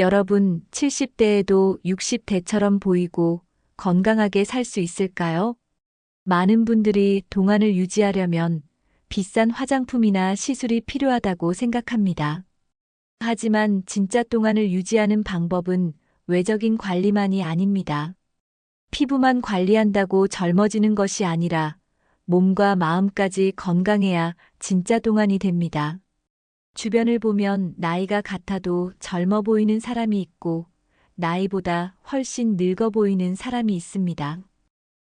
여러분, 70대에도 60대처럼 보이고 건강하게 살 수 있을까요? 많은 분들이 동안을 유지하려면 비싼 화장품이나 시술이 필요하다고 생각합니다. 하지만 진짜 동안을 유지하는 방법은 외적인 관리만이 아닙니다. 피부만 관리한다고 젊어지는 것이 아니라 몸과 마음까지 건강해야 진짜 동안이 됩니다. 주변을 보면 나이가 같아도 젊어 보이는 사람이 있고 나이보다 훨씬 늙어 보이는 사람이 있습니다.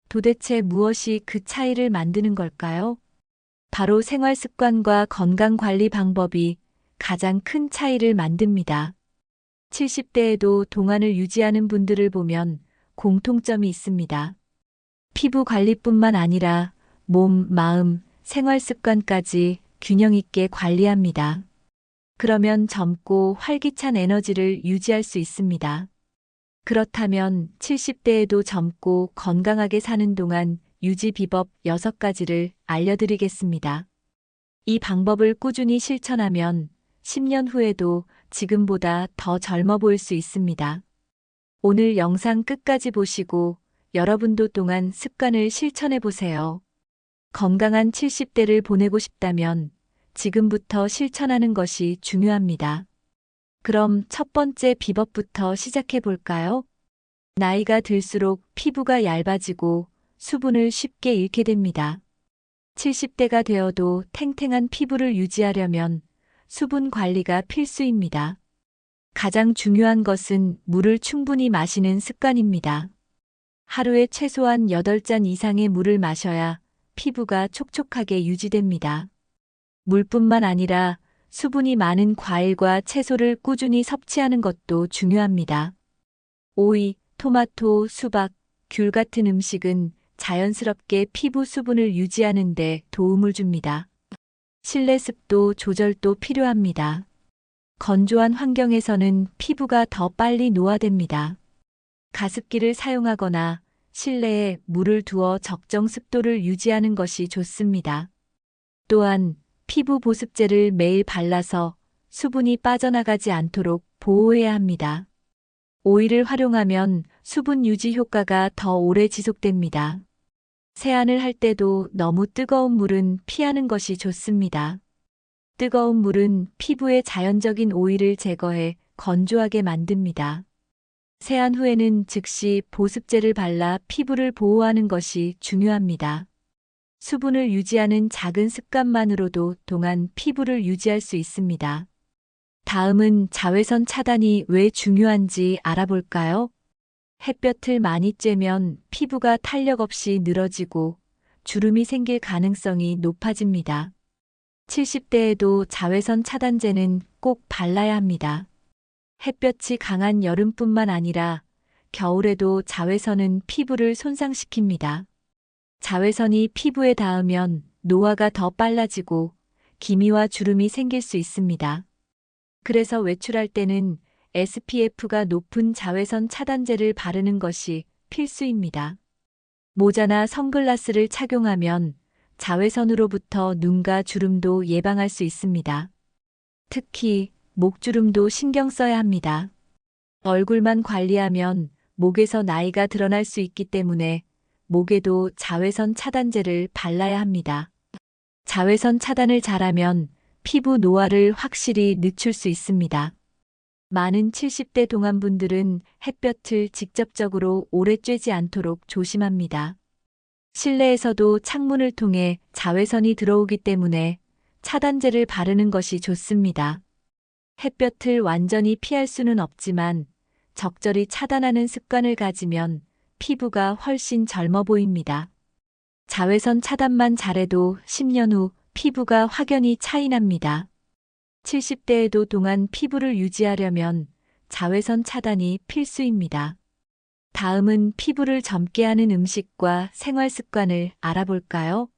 도대체 무엇이 그 차이를 만드는 걸까요? 바로 생활 습관과 건강 관리 방법이 가장 큰 차이를 만듭니다. 70대에도 동안을 유지하는 분들을 보면 공통점이 있습니다. 피부 관리뿐만 아니라 몸, 마음, 생활 습관까지 균형 있게 관리합니다. 그러면 젊고 활기찬 에너지를 유지할 수 있습니다. 그렇다면 70대에도 젊고 건강하게 사는 동안 유지 비법 6가지를 알려드리겠습니다. 이 방법을 꾸준히 실천하면 10년 후에도 지금보다 더 젊어 보일 수 있습니다. 오늘 영상 끝까지 보시고 여러분도 동안 습관을 실천해 보세요. 건강한 70대를 보내고 싶다면 지금부터 실천하는 것이 중요합니다. 그럼 첫 번째 비법부터 시작해 볼까요? 나이가 들수록 피부가 얇아지고 수분을 쉽게 잃게 됩니다. 70대가 되어도 탱탱한 피부를 유지하려면 수분 관리가 필수입니다. 가장 중요한 것은 물을 충분히 마시는 습관입니다. 하루에 최소한 8잔 이상의 물을 마셔야 피부가 촉촉하게 유지됩니다. 물뿐만 아니라 수분이 많은 과일과 채소를 꾸준히 섭취하는 것도 중요합니다. 오이, 토마토, 수박, 귤 같은 음식은 자연스럽게 피부 수분을 유지하는 데 도움을 줍니다. 실내 습도 조절도 필요합니다. 건조한 환경에서는 피부가 더 빨리 노화됩니다. 가습기를 사용하거나 실내에 물을 두어 적정 습도를 유지하는 것이 좋습니다. 또한 피부 보습제를 매일 발라서 수분이 빠져나가지 않도록 보호해야 합니다. 오일을 활용하면 수분 유지 효과가 더 오래 지속됩니다. 세안을 할 때도 너무 뜨거운 물은 피하는 것이 좋습니다. 뜨거운 물은 피부의 자연적인 오일을 제거해 건조하게 만듭니다. 세안 후에는 즉시 보습제를 발라 피부를 보호하는 것이 중요합니다. 수분을 유지하는 작은 습관만으로도 동안 피부를 유지할 수 있습니다. 다음은 자외선 차단이 왜 중요한지 알아볼까요? 햇볕을 많이 쬐면 피부가 탄력 없이 늘어지고 주름이 생길 가능성이 높아집니다. 70대에도 자외선 차단제는 꼭 발라야 합니다. 햇볕이 강한 여름뿐만 아니라 겨울에도 자외선은 피부를 손상시킵니다. 자외선이 피부에 닿으면 노화가 더 빨라지고 기미와 주름이 생길 수 있습니다. 그래서 외출할 때는 SPF가 높은 자외선 차단제를 바르는 것이 필수입니다. 모자나 선글라스를 착용하면 자외선으로부터 눈과 주름도 예방할 수 있습니다. 특히 목주름도 신경 써야 합니다. 얼굴만 관리하면 목에서 나이가 드러날 수 있기 때문에 목에도 자외선 차단제를 발라야 합니다. 자외선 차단을 잘하면 피부 노화를 확실히 늦출 수 있습니다. 많은 70대 동안분들은 햇볕을 직접적으로 오래 쬐지 않도록 조심합니다. 실내에서도 창문을 통해 자외선이 들어오기 때문에 차단제를 바르는 것이 좋습니다. 햇볕을 완전히 피할 수는 없지만 적절히 차단하는 습관을 가지면 피부가 훨씬 젊어 보입니다. 자외선 차단만 잘해도 10년 후 피부가 확연히 차이납니다. 70대에도 동안 피부를 유지하려면 자외선 차단이 필수입니다. 다음은 피부를 젊게 하는 음식과 생활 습관을 알아볼까요?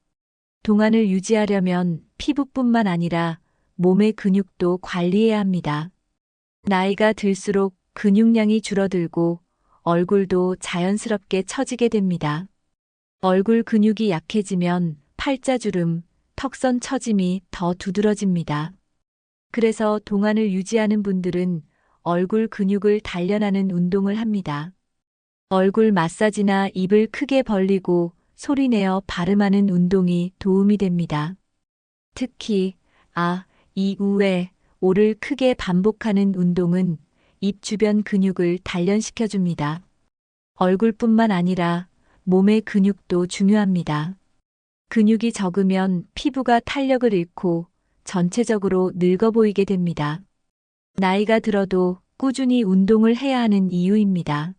동안을 유지하려면 피부뿐만 아니라 몸의 근육도 관리해야 합니다. 나이가 들수록 근육량이 줄어들고 얼굴도 자연스럽게 처지게 됩니다. 얼굴 근육이 약해지면 팔자주름, 턱선 처짐이 더 두드러집니다. 그래서 동안을 유지하는 분들은 얼굴 근육을 단련하는 운동을 합니다. 얼굴 마사지나 입을 크게 벌리고 소리내어 발음하는 운동이 도움이 됩니다. 특히 아, 이, 우에 오를 크게 반복하는 운동은 입 주변 근육을 단련시켜 줍니다. 얼굴뿐만 아니라 몸의 근육도 중요합니다. 근육이 적으면 피부가 탄력을 잃고 전체적으로 늙어 보이게 됩니다. 나이가 들어도 꾸준히 운동을 해야 하는 이유입니다.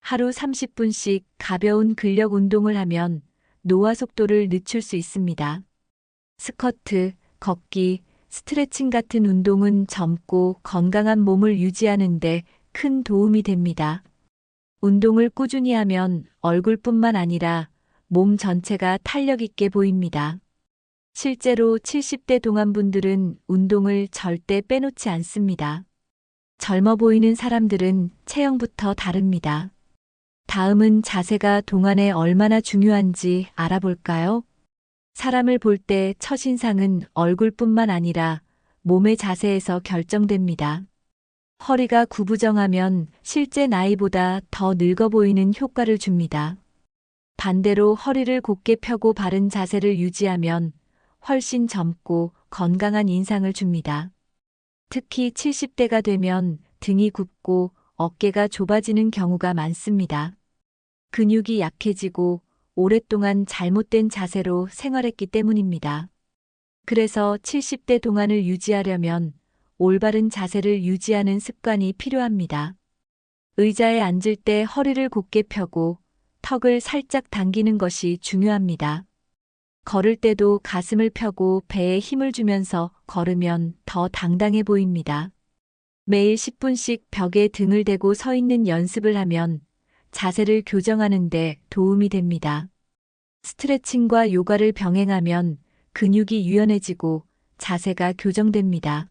하루 30분씩 가벼운 근력 운동을 하면 노화 속도를 늦출 수 있습니다. 스쿼트, 걷기, 스트레칭 같은 운동은 젊고 건강한 몸을 유지하는데 큰 도움이 됩니다. 운동을 꾸준히 하면 얼굴뿐만 아니라 몸 전체가 탄력 있게 보입니다. 실제로 70대 동안분들은 운동을 절대 빼놓지 않습니다. 젊어 보이는 사람들은 체형부터 다릅니다. 다음은 자세가 동안에 얼마나 중요한지 알아볼까요? 사람을 볼 때 첫인상은 얼굴뿐만 아니라 몸의 자세에서 결정됩니다. 허리가 구부정하면 실제 나이보다 더 늙어 보이는 효과를 줍니다. 반대로 허리를 곧게 펴고 바른 자세를 유지하면 훨씬 젊고 건강한 인상을 줍니다. 특히 70대가 되면 등이 굽고 어깨가 좁아지는 경우가 많습니다. 근육이 약해지고 오랫동안 잘못된 자세로 생활했기 때문입니다. 그래서 70대 동안을 유지하려면 올바른 자세를 유지하는 습관이 필요합니다. 의자에 앉을 때 허리를 곧게 펴고 턱을 살짝 당기는 것이 중요합니다. 걸을 때도 가슴을 펴고 배에 힘을 주면서 걸으면 더 당당해 보입니다. 매일 10분씩 벽에 등을 대고 서 있는 연습을 하면 자세를 교정하는 데 도움이 됩니다. 스트레칭과 요가를 병행하면 근육이 유연해지고 자세가 교정됩니다.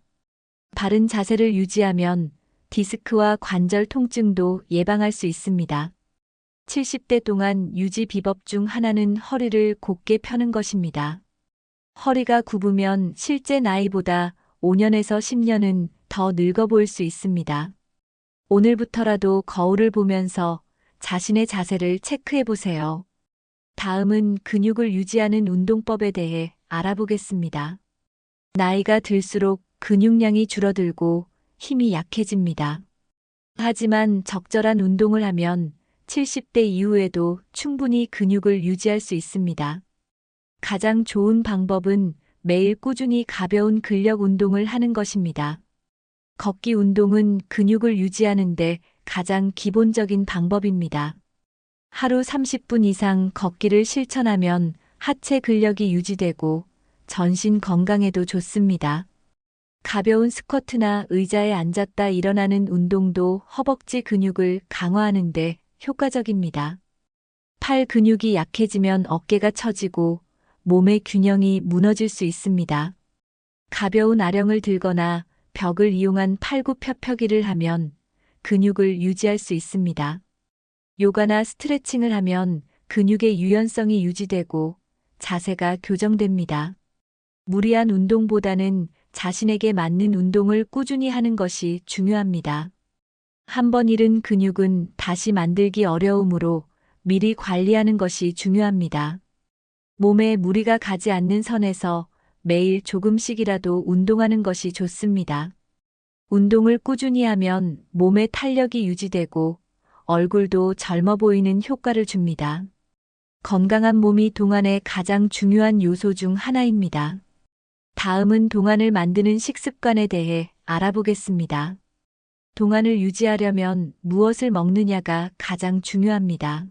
바른 자세를 유지하면 디스크와 관절 통증도 예방할 수 있습니다. 70대 동안 유지 비법 중 하나는 허리를 곧게 펴는 것입니다. 허리가 굽으면 실제 나이보다 5년에서 10년은 더 늙어 보일 수 있습니다. 오늘부터라도 거울을 보면서 자신의 자세를 체크해 보세요. 다음은 근육을 유지하는 운동법에 대해 알아보겠습니다. 나이가 들수록 근육량이 줄어들고 힘이 약해집니다. 하지만 적절한 운동을 하면 70대 이후에도 충분히 근육을 유지할 수 있습니다. 가장 좋은 방법은 매일 꾸준히 가벼운 근력 운동을 하는 것입니다. 걷기 운동은 근육을 유지하는데 가장 기본적인 방법입니다. 하루 30분 이상 걷기를 실천하면 하체 근력이 유지되고 전신 건강에도 좋습니다. 가벼운 스쿼트나 의자에 앉았다 일어나는 운동도 허벅지 근육을 강화하는데 효과적입니다. 팔 근육이 약해지면 어깨가 처지고 몸의 균형이 무너질 수 있습니다. 가벼운 아령을 들거나 벽을 이용한 팔굽혀펴기를 하면 근육을 유지할 수 있습니다. 요가나 스트레칭을 하면 근육의 유연성이 유지되고 자세가 교정됩니다. 무리한 운동보다는 자신에게 맞는 운동을 꾸준히 하는 것이 중요합니다. 한 번 잃은 근육은 다시 만들기 어려우므로 미리 관리하는 것이 중요합니다. 몸에 무리가 가지 않는 선에서 매일 조금씩이라도 운동하는 것이 좋습니다. 운동을 꾸준히 하면 몸의 탄력이 유지되고 얼굴도 젊어 보이는 효과를 줍니다. 건강한 몸이 동안의 가장 중요한 요소 중 하나입니다. 다음은 동안을 만드는 식습관에 대해 알아보겠습니다. 동안을 유지하려면 무엇을 먹느냐가 가장 중요합니다.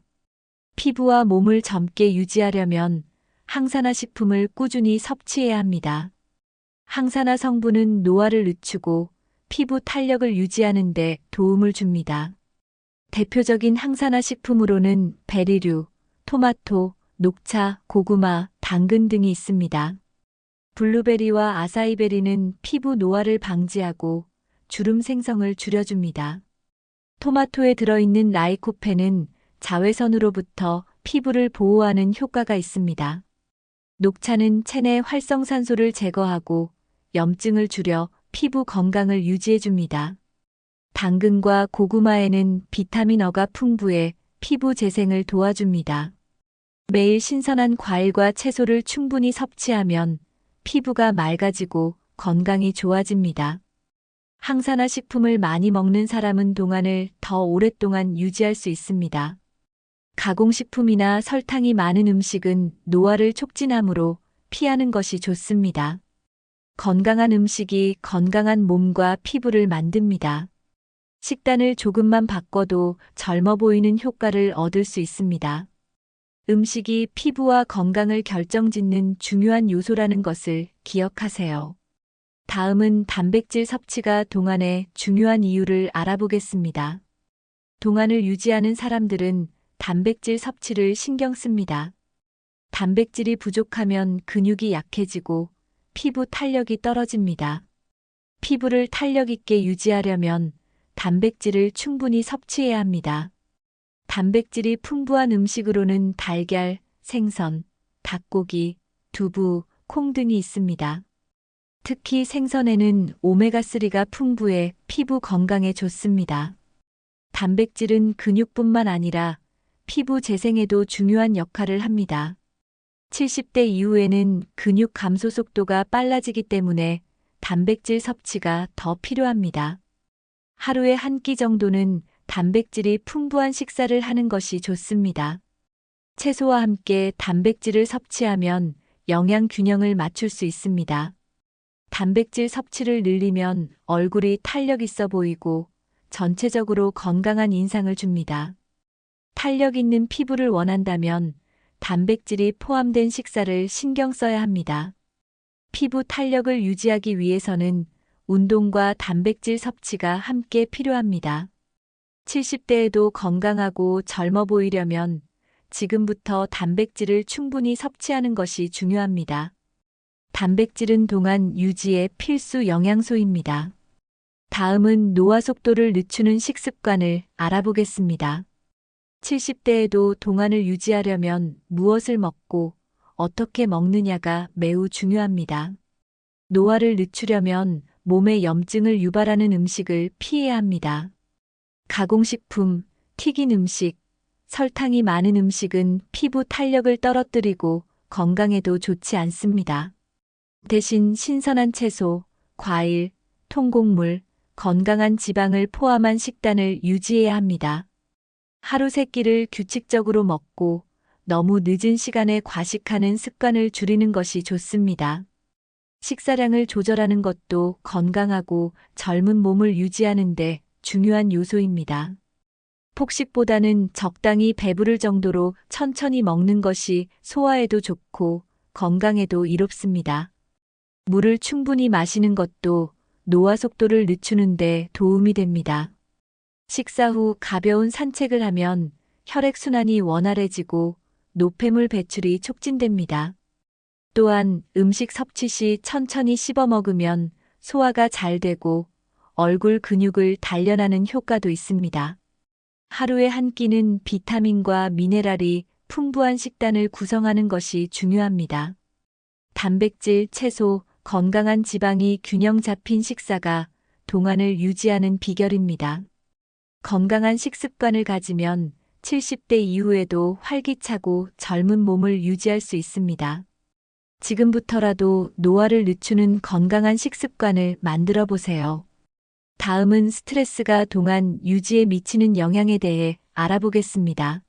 피부와 몸을 젊게 유지하려면 항산화 식품을 꾸준히 섭취해야 합니다. 항산화 성분은 노화를 늦추고 피부 탄력을 유지하는 데 도움을 줍니다. 대표적인 항산화 식품으로는 베리류, 토마토, 녹차, 고구마, 당근 등이 있습니다. 블루베리와 아사이베리는 피부 노화를 방지하고 주름 생성을 줄여줍니다. 토마토에 들어있는 라이코펜은 자외선으로부터 피부를 보호하는 효과가 있습니다. 녹차는 체내 활성산소를 제거하고 염증을 줄여 피부 건강을 유지해줍니다. 당근과 고구마에는 비타민 어가 풍부해 피부 재생을 도와줍니다. 매일 신선한 과일과 채소를 충분히 섭취하면 피부가 맑아지고 건강이 좋아집니다. 항산화 식품을 많이 먹는 사람은 동안을 더 오랫동안 유지할 수 있습니다. 가공식품이나 설탕이 많은 음식은 노화를 촉진하므로 피하는 것이 좋습니다. 건강한 음식이 건강한 몸과 피부를 만듭니다. 식단을 조금만 바꿔도 젊어 보이는 효과를 얻을 수 있습니다. 음식이 피부와 건강을 결정짓는 중요한 요소라는 것을 기억하세요. 다음은 단백질 섭취가 동안의 중요한 이유를 알아보겠습니다. 동안을 유지하는 사람들은 단백질 섭취를 신경 씁니다. 단백질이 부족하면 근육이 약해지고 피부 탄력이 떨어집니다. 피부를 탄력 있게 유지하려면 단백질을 충분히 섭취해야 합니다. 단백질이 풍부한 음식으로는 달걀, 생선, 닭고기, 두부, 콩 등이 있습니다. 특히 생선에는 오메가3가 풍부해 피부 건강에 좋습니다. 단백질은 근육뿐만 아니라 피부 재생에도 중요한 역할을 합니다. 70대 이후에는 근육 감소 속도가 빨라지기 때문에 단백질 섭취가 더 필요합니다. 하루에 한 끼 정도는 단백질이 풍부한 식사를 하는 것이 좋습니다. 채소와 함께 단백질을 섭취하면 영양 균형을 맞출 수 있습니다. 단백질 섭취를 늘리면 얼굴이 탄력 있어 보이고 전체적으로 건강한 인상을 줍니다. 탄력 있는 피부를 원한다면 단백질이 포함된 식사를 신경 써야 합니다. 피부 탄력을 유지하기 위해서는 운동과 단백질 섭취가 함께 필요합니다. 70대에도 건강하고 젊어 보이려면 지금부터 단백질을 충분히 섭취하는 것이 중요합니다. 단백질은 동안 유지의 필수 영양소입니다. 다음은 노화 속도를 늦추는 식습관을 알아보겠습니다. 70대에도 동안을 유지하려면 무엇을 먹고 어떻게 먹느냐가 매우 중요합니다. 노화를 늦추려면 몸에 염증을 유발하는 음식을 피해야 합니다. 가공식품, 튀긴 음식, 설탕이 많은 음식은 피부 탄력을 떨어뜨리고 건강에도 좋지 않습니다. 대신 신선한 채소, 과일, 통곡물, 건강한 지방을 포함한 식단을 유지해야 합니다. 하루 세 끼를 규칙적으로 먹고 너무 늦은 시간에 과식하는 습관을 줄이는 것이 좋습니다. 식사량을 조절하는 것도 건강하고 젊은 몸을 유지하는데 중요한 요소입니다. 폭식보다는 적당히 배부를 정도로 천천히 먹는 것이 소화에도 좋고 건강에도 이롭습니다. 물을 충분히 마시는 것도 노화 속도를 늦추는데 도움이 됩니다. 식사 후 가벼운 산책을 하면 혈액순환이 원활해지고 노폐물 배출이 촉진됩니다. 또한 음식 섭취 시 천천히 씹어 먹으면 소화가 잘 되고 얼굴 근육을 단련하는 효과도 있습니다. 하루에 한 끼는 비타민과 미네랄이 풍부한 식단을 구성하는 것이 중요합니다. 단백질, 채소, 건강한 지방이 균형 잡힌 식사가 동안을 유지하는 비결입니다. 건강한 식습관을 가지면 70대 이후에도 활기차고 젊은 몸을 유지할 수 있습니다. 지금부터라도 노화를 늦추는 건강한 식습관을 만들어 보세요. 다음은 스트레스가 동안 유지에 미치는 영향에 대해 알아보겠습니다.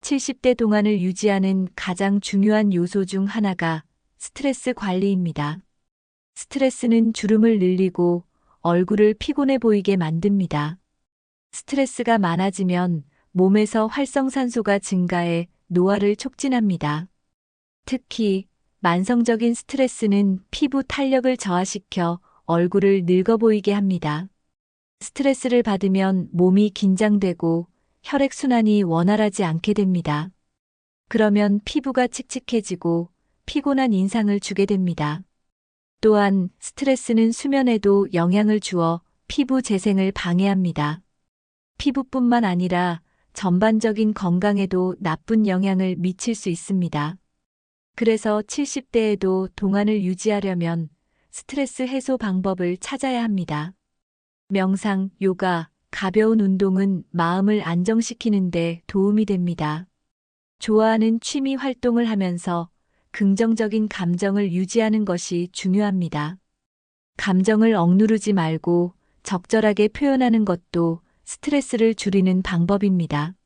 70대 동안을 유지하는 가장 중요한 요소 중 하나가 스트레스 관리입니다. 스트레스는 주름을 늘리고 얼굴을 피곤해 보이게 만듭니다. 스트레스가 많아지면 몸에서 활성산소가 증가해 노화를 촉진합니다. 특히 만성적인 스트레스는 피부 탄력을 저하시켜 얼굴을 늙어 보이게 합니다. 스트레스를 받으면 몸이 긴장되고 혈액순환이 원활하지 않게 됩니다. 그러면 피부가 칙칙해지고 피곤한 인상을 주게 됩니다. 또한 스트레스는 수면에도 영향을 주어 피부 재생을 방해합니다. 피부뿐만 아니라 전반적인 건강에도 나쁜 영향을 미칠 수 있습니다. 그래서 70대에도 동안을 유지하려면 스트레스 해소 방법을 찾아야 합니다. 명상, 요가, 가벼운 운동은 마음을 안정시키는데 도움이 됩니다. 좋아하는 취미 활동을 하면서 긍정적인 감정을 유지하는 것이 중요합니다. 감정을 억누르지 말고 적절하게 표현하는 것도 스트레스를 줄이는 방법입니다.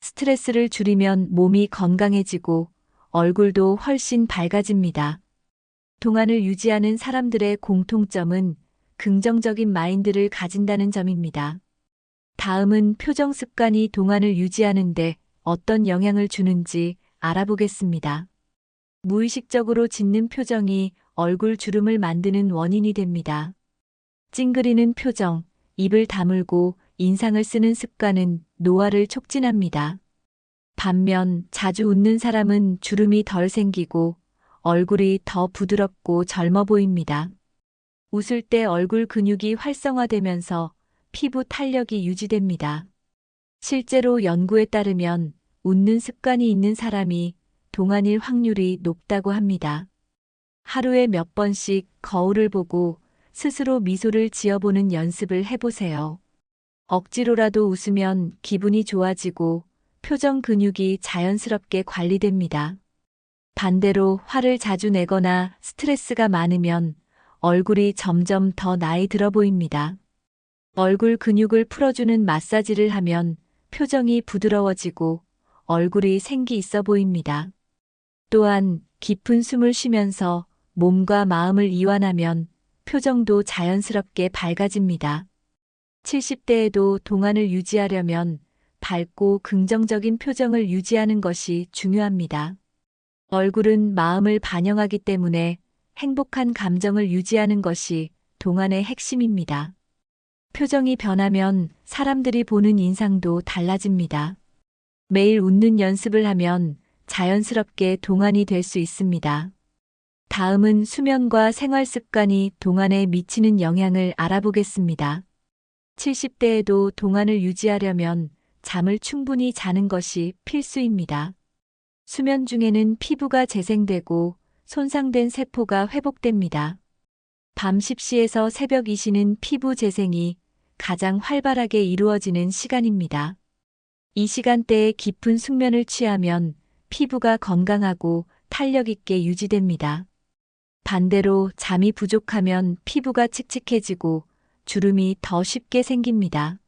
스트레스를 줄이면 몸이 건강해지고 얼굴도 훨씬 밝아집니다. 동안을 유지하는 사람들의 공통점은 긍정적인 마인드를 가진다는 점입니다. 다음은 표정 습관이 동안을 유지하는데 어떤 영향을 주는지 알아보겠습니다. 무의식적으로 짓는 표정이 얼굴 주름을 만드는 원인이 됩니다. 찡그리는 표정, 입을 다물고 인상을 쓰는 습관은 노화를 촉진합니다. 반면 자주 웃는 사람은 주름이 덜 생기고 얼굴이 더 부드럽고 젊어 보입니다. 웃을 때 얼굴 근육이 활성화되면서 피부 탄력이 유지됩니다. 실제로 연구에 따르면 웃는 습관이 있는 사람이 동안일 확률이 높다고 합니다. 하루에 몇 번씩 거울을 보고 스스로 미소를 지어보는 연습을 해보세요. 억지로라도 웃으면 기분이 좋아지고 표정 근육이 자연스럽게 관리됩니다. 반대로 화를 자주 내거나 스트레스가 많으면 얼굴이 점점 더 나이 들어 보입니다. 얼굴 근육을 풀어주는 마사지를 하면 표정이 부드러워지고 얼굴이 생기 있어 보입니다. 또한 깊은 숨을 쉬면서 몸과 마음을 이완하면 표정도 자연스럽게 밝아집니다. 70대에도 동안을 유지하려면 밝고 긍정적인 표정을 유지하는 것이 중요합니다. 얼굴은 마음을 반영하기 때문에 행복한 감정을 유지하는 것이 동안의 핵심입니다. 표정이 변하면 사람들이 보는 인상도 달라집니다. 매일 웃는 연습을 하면 자연스럽게 동안이 될 수 있습니다. 다음은 수면과 생활 습관이 동안에 미치는 영향을 알아보겠습니다. 70대에도 동안을 유지하려면 잠을 충분히 자는 것이 필수입니다. 수면 중에는 피부가 재생되고 손상된 세포가 회복됩니다. 밤 10시에서 새벽 2시는 피부 재생이 가장 활발하게 이루어지는 시간입니다. 이 시간대에 깊은 숙면을 취하면 피부가 건강하고 탄력 있게 유지됩니다. 반대로 잠이 부족하면 피부가 칙칙해지고 주름이 더 쉽게 생깁니다.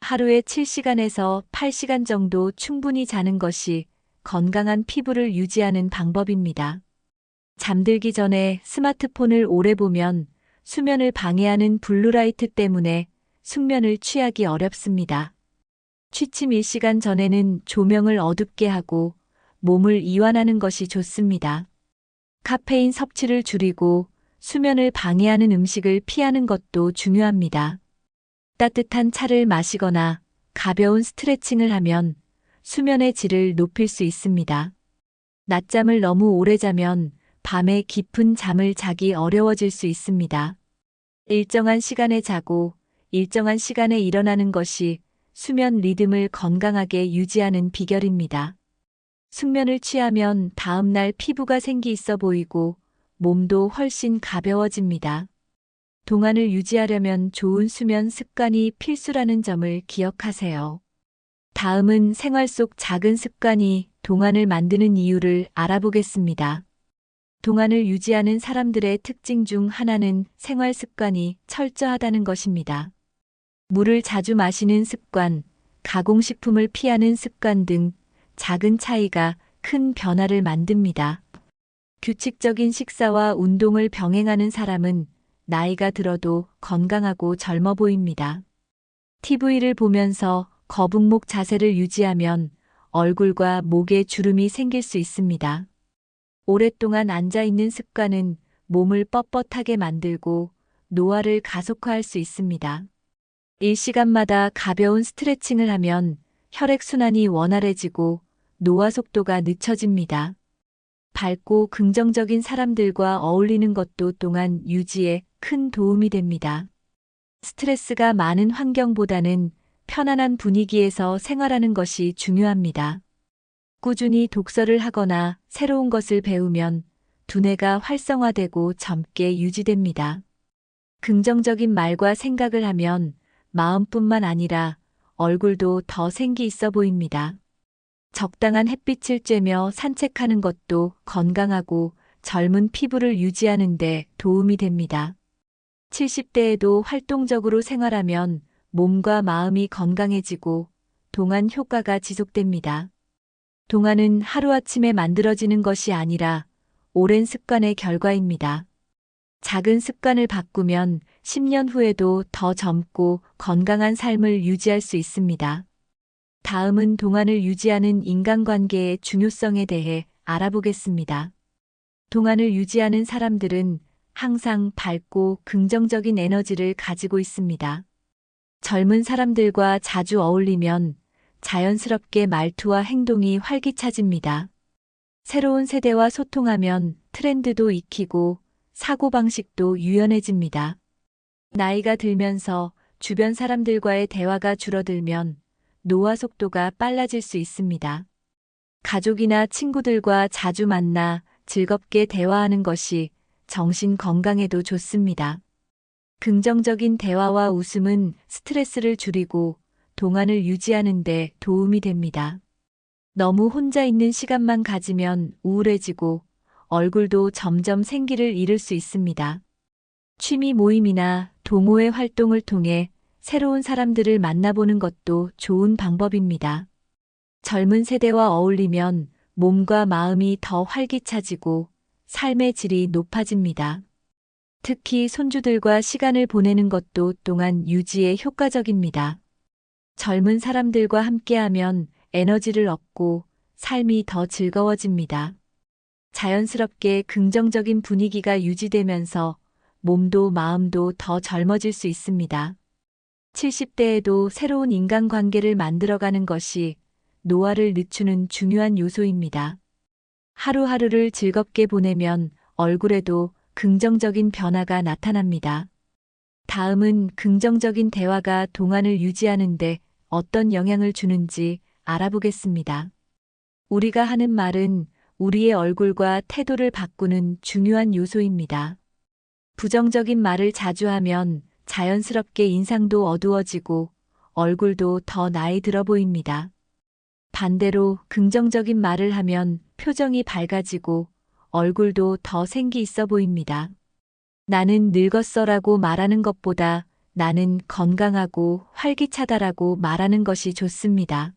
하루에 7시간에서 8시간 정도 충분히 자는 것이 건강한 피부를 유지하는 방법입니다. 잠들기 전에 스마트폰을 오래 보면 수면을 방해하는 블루라이트 때문에 숙면을 취하기 어렵습니다. 취침 1시간 전에는 조명을 어둡게 하고 몸을 이완하는 것이 좋습니다. 카페인 섭취를 줄이고 수면을 방해하는 음식을 피하는 것도 중요합니다. 따뜻한 차를 마시거나 가벼운 스트레칭을 하면 수면의 질을 높일 수 있습니다. 낮잠을 너무 오래 자면 밤에 깊은 잠을 자기 어려워질 수 있습니다. 일정한 시간에 자고 일정한 시간에 일어나는 것이 수면 리듬을 건강하게 유지하는 비결입니다. 숙면을 취하면 다음날 피부가 생기 있어 보이고 몸도 훨씬 가벼워집니다. 동안을 유지하려면 좋은 수면 습관이 필수라는 점을 기억하세요. 다음은 생활 속 작은 습관이 동안을 만드는 이유를 알아보겠습니다. 동안을 유지하는 사람들의 특징 중 하나는 생활 습관이 철저하다는 것입니다. 물을 자주 마시는 습관, 가공식품을 피하는 습관 등 작은 차이가 큰 변화를 만듭니다. 규칙적인 식사와 운동을 병행하는 사람은 나이가 들어도 건강하고 젊어 보입니다. TV를 보면서 거북목 자세를 유지하면 얼굴과 목에 주름이 생길 수 있습니다. 오랫동안 앉아 있는 습관은 몸을 뻣뻣하게 만들고 노화를 가속화할 수 있습니다. 일시간마다 가벼운 스트레칭을 하면 혈액순환이 원활해지고 노화 속도가 늦춰집니다. 밝고 긍정적인 사람들과 어울리는 것도 동안 유지에 큰 도움이 됩니다. 스트레스가 많은 환경보다는 편안한 분위기에서 생활하는 것이 중요합니다. 꾸준히 독서를 하거나 새로운 것을 배우면 두뇌가 활성화되고 젊게 유지됩니다. 긍정적인 말과 생각을 하면 마음뿐만 아니라 얼굴도 더 생기 있어 보입니다. 적당한 햇빛을 쬐며 산책하는 것도 건강하고 젊은 피부를 유지하는 데 도움이 됩니다. 70대에도 활동적으로 생활하면 몸과 마음이 건강해지고 동안 효과가 지속됩니다. 동안은 하루아침에 만들어지는 것이 아니라 오랜 습관의 결과입니다. 작은 습관을 바꾸면 10년 후에도 더 젊고 건강한 삶을 유지할 수 있습니다. 다음은 동안을 유지하는 인간관계의 중요성에 대해 알아보겠습니다. 동안을 유지하는 사람들은 항상 밝고 긍정적인 에너지를 가지고 있습니다. 젊은 사람들과 자주 어울리면 자연스럽게 말투와 행동이 활기차집니다. 새로운 세대와 소통하면 트렌드도 익히고 사고방식도 유연해집니다. 나이가 들면서 주변 사람들과의 대화가 줄어들면 노화 속도가 빨라질 수 있습니다. 가족이나 친구들과 자주 만나 즐겁게 대화하는 것이 정신 건강에도 좋습니다. 긍정적인 대화와 웃음은 스트레스를 줄이고 동안을 유지하는 데 도움이 됩니다. 너무 혼자 있는 시간만 가지면 우울해지고 얼굴도 점점 생기를 잃을 수 있습니다. 취미 모임이나 동호회 활동을 통해 새로운 사람들을 만나보는 것도 좋은 방법입니다. 젊은 세대와 어울리면 몸과 마음이 더 활기차지고 삶의 질이 높아집니다. 특히 손주들과 시간을 보내는 것도 또한 유지에 효과적입니다. 젊은 사람들과 함께하면 에너지를 얻고 삶이 더 즐거워집니다. 자연스럽게 긍정적인 분위기가 유지되면서 몸도 마음도 더 젊어질 수 있습니다. 70대에도 새로운 인간관계를 만들어가는 것이 노화를 늦추는 중요한 요소입니다. 하루하루를 즐겁게 보내면 얼굴에도 긍정적인 변화가 나타납니다. 다음은 긍정적인 대화가 동안을 유지하는데 어떤 영향을 주는지 알아보겠습니다. 우리가 하는 말은 우리의 얼굴과 태도를 바꾸는 중요한 요소입니다. 부정적인 말을 자주 하면 자연스럽게 인상도 어두워지고 얼굴도 더 나이 들어 보입니다. 반대로 긍정적인 말을 하면 표정이 밝아지고 얼굴도 더 생기 있어 보입니다. 나는 늙었어라고 말하는 것보다 나는 건강하고 활기차다라고 말하는 것이 좋습니다.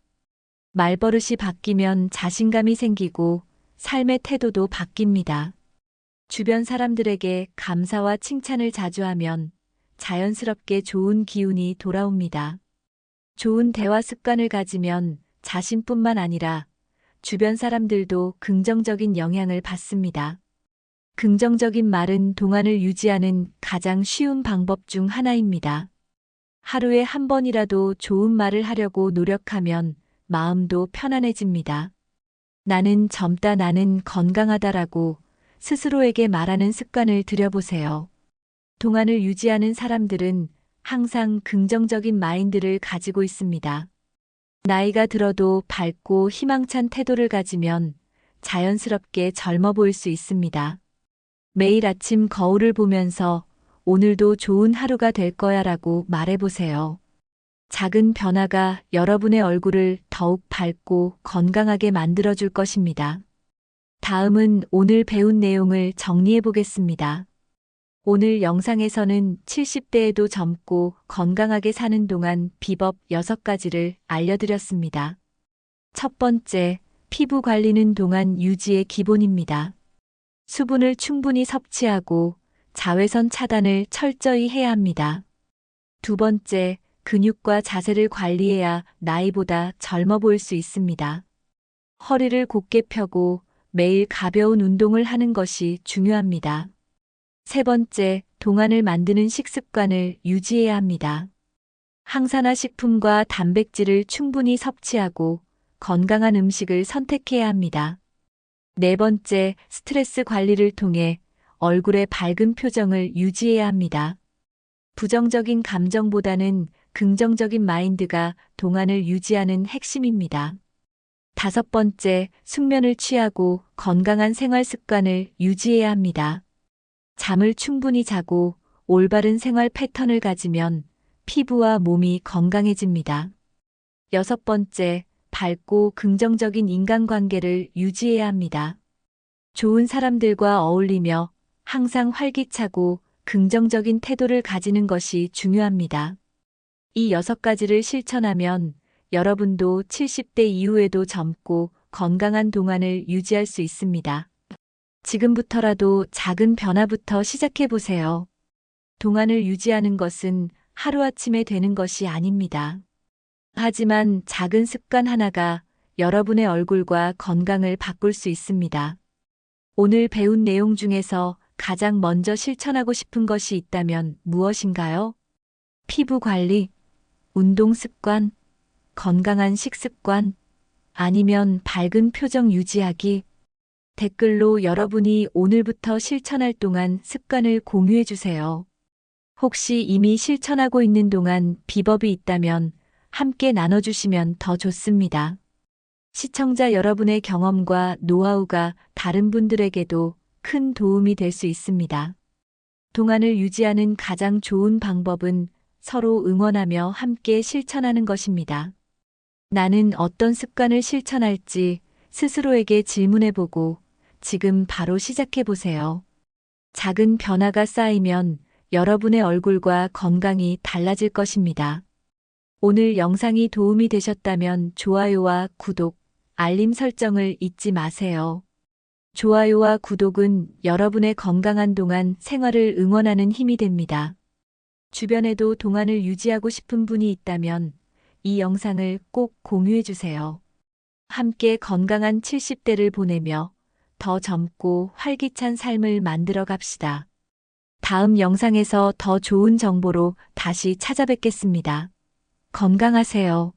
말버릇이 바뀌면 자신감이 생기고 삶의 태도도 바뀝니다. 주변 사람들에게 감사와 칭찬을 자주 하면 자연스럽게 좋은 기운이 돌아옵니다. 좋은 대화 습관을 가지면 자신뿐만 아니라 주변 사람들도 긍정적인 영향을 받습니다. 긍정적인 말은 동안을 유지하는 가장 쉬운 방법 중 하나입니다. 하루에 한 번이라도 좋은 말을 하려고 노력하면 마음도 편안해집니다. 나는 젊다 나는 건강하다라고 스스로에게 말하는 습관을 들여보세요. 동안을 유지하는 사람들은 항상 긍정적인 마인드를 가지고 있습니다. 나이가 들어도 밝고 희망찬 태도를 가지면 자연스럽게 젊어 보일 수 있습니다. 매일 아침 거울을 보면서 오늘도 좋은 하루가 될 거야 라고 말해보세요. 작은 변화가 여러분의 얼굴을 더욱 밝고 건강하게 만들어줄 것입니다. 다음은 오늘 배운 내용을 정리해 보겠습니다. 오늘 영상에서는 70대에도 젊고 건강하게 사는 동안 비법 6가지를 알려드렸습니다. 첫 번째, 피부 관리는 동안 유지의 기본입니다. 수분을 충분히 섭취하고 자외선 차단을 철저히 해야 합니다. 두 번째, 근육과 자세를 관리해야 나이보다 젊어 보일 수 있습니다. 허리를 곧게 펴고 매일 가벼운 운동을 하는 것이 중요합니다. 세 번째, 동안을 만드는 식습관을 유지해야 합니다. 항산화 식품과 단백질을 충분히 섭취하고 건강한 음식을 선택해야 합니다. 네 번째, 스트레스 관리를 통해 얼굴의 밝은 표정을 유지해야 합니다. 부정적인 감정보다는 긍정적인 마인드가 동안을 유지하는 핵심입니다. 다섯 번째, 숙면을 취하고 건강한 생활 습관을 유지해야 합니다. 잠을 충분히 자고 올바른 생활 패턴을 가지면 피부와 몸이 건강해집니다. 여섯 번째, 밝고 긍정적인 인간관계를 유지해야 합니다. 좋은 사람들과 어울리며 항상 활기차고 긍정적인 태도를 가지는 것이 중요합니다. 이 여섯 가지를 실천하면 여러분도 70대 이후에도 젊고 건강한 동안을 유지할 수 있습니다. 지금부터라도 작은 변화부터 시작해 보세요. 동안을 유지하는 것은 하루아침에 되는 것이 아닙니다. 하지만 작은 습관 하나가 여러분의 얼굴과 건강을 바꿀 수 있습니다. 오늘 배운 내용 중에서 가장 먼저 실천하고 싶은 것이 있다면 무엇인가요? 피부 관리, 운동 습관, 건강한 식습관, 아니면 밝은 표정 유지하기. 댓글로 여러분이 오늘부터 실천할 동안 습관을 공유해 주세요. 혹시 이미 실천하고 있는 동안 비법이 있다면 함께 나눠주시면 더 좋습니다. 시청자 여러분의 경험과 노하우가 다른 분들에게도 큰 도움이 될 수 있습니다. 동안을 유지하는 가장 좋은 방법은 서로 응원하며 함께 실천하는 것입니다. 나는 어떤 습관을 실천할지 스스로에게 질문해보고 지금 바로 시작해 보세요. 작은 변화가 쌓이면 여러분의 얼굴과 건강이 달라질 것입니다. 오늘 영상이 도움이 되셨다면 좋아요와 구독, 알림 설정을 잊지 마세요. 좋아요와 구독은 여러분의 건강한 동안 생활을 응원하는 힘이 됩니다. 주변에도 동안을 유지하고 싶은 분이 있다면 이 영상을 꼭 공유해 주세요. 함께 건강한 70대를 보내며 더 젊고 활기찬 삶을 만들어 갑시다. 다음 영상에서 더 좋은 정보로 다시 찾아뵙겠습니다. 건강하세요.